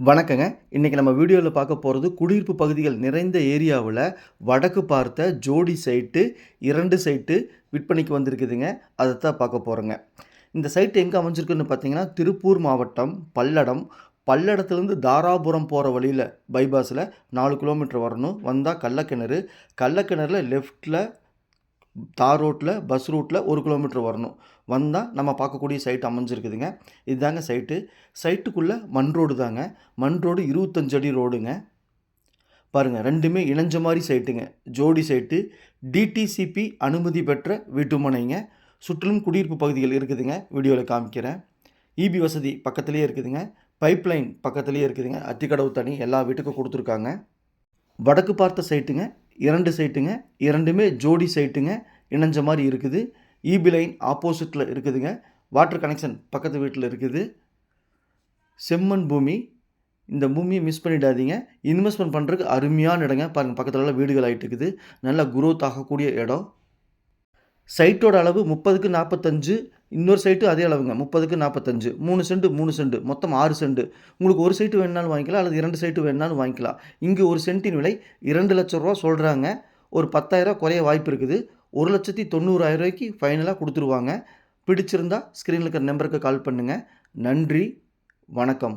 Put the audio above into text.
வணக்கங்க. இன்றைக்கி நம்ம வீடியோவில் பார்க்க போகிறது குடியிருப்பு பகுதிகள் நிறைந்த ஏரியாவில் வடக்கு பார்த்த ஜோடி சைட்டு இரண்டு சைட்டு விற்பனைக்கு வந்திருக்குதுங்க. அதை தான் பார்க்க போகிறோங்க இந்த சைட்டு எங்கே அமைஞ்சிருக்குன்னு பார்த்தீங்கன்னா திருப்பூர் மாவட்டம் பல்லடம். பல்லடத்துலேருந்து தாராபுரம் போகிற வழியில் பைபாஸில் நாலு கிலோமீட்டர் வரணும். வந்தால் கள்ளக்கிணறு. கள்ளக்கிணறில் லெஃப்ட்டில் தார் ரோட்டில் பஸ் ரூட்டில் ஒரு கிலோமீட்டர் வரணும். வந்தால் நம்ம பார்க்கக்கூடிய சைட் அமைஞ்சிருக்குதுங்க. இதுதாங்க சைட்டு சைட்டுக்குள்ளே மண் ரோடு தாங்க. மண் ரோடு இருபத்தஞ்சு அடி ரோடுங்க பாருங்கள் ரெண்டுமே இணைஞ்ச மாதிரி சைட்டுங்க ஜோடி சைட்டு டிடிசிபி அனுமதி பெற்ற வீட்டுமனைங்க. சுற்றிலும் குடியிருப்பு பகுதிகள் இருக்குதுங்க. வீடியோவில் காமிக்கிறேன். இபி வசதி பக்கத்துலேயே இருக்குதுங்க. பைப்லைன் பக்கத்துலேயே இருக்குதுங்க. அத்திக்கடவு தண்ணி எல்லா வீட்டுக்கும் கொடுத்துருக்காங்க. வடக்கு பார்த்த சைட்டுங்க இரண்டு சைட்டுங்க இரண்டுமே ஜோடி சைட்டுங்க இணைஞ்ச மாதிரி இருக்குது. இபி லைன் ஆப்போசிட்டில் இருக்குதுங்க. வாட்டர் கனெக்ஷன் பக்கத்து வீட்டில் இருக்குது. செம்மண் பூமி இந்த பூமியை மிஸ் பண்ணிடாதீங்க. இன்வெஸ்ட்மெண்ட் பண்ணுறதுக்கு அருமையான இடங்க. பாருங்கள் பக்கத்துலலாம் வீடுகள் ஆகிட்டு இருக்குது. நல்லா குரோத் ஆகக்கூடிய இடம். சைட்டோட அளவு முப்பதுக்கு நாற்பத்தஞ்சு இன்னொரு சைட்டு அதே அளவுங்க. முப்பதுக்கு நாற்பத்தஞ்சு மூணு செண்டு மூணு செண்டு மொத்தம் ஆறு செண்டு உங்களுக்கு ஒரு சைட்டு வேணுனாலும் வாங்கிக்கலாம் அல்லது இரண்டு சைட்டு வேணுனாலும் வாங்கிக்கலாம். இங்கே ஒரு சென்ட்டின் விலை இரண்டு லட்ச ரூபா சொல்கிறாங்க ஒரு பத்தாயிரரூவா குறைய வாய்ப்பு இருக்குது. ஒரு லட்சத்தி தொண்ணூறாயிரம் ரூபாய்க்கு ஃபைனலாக கொடுத்துருவாங்க. பிடிச்சிருந்தா ஸ்க்ரீனில் இருக்கிற நம்பருக்கு கால் பண்ணுங்கள் நன்றி. வணக்கம்.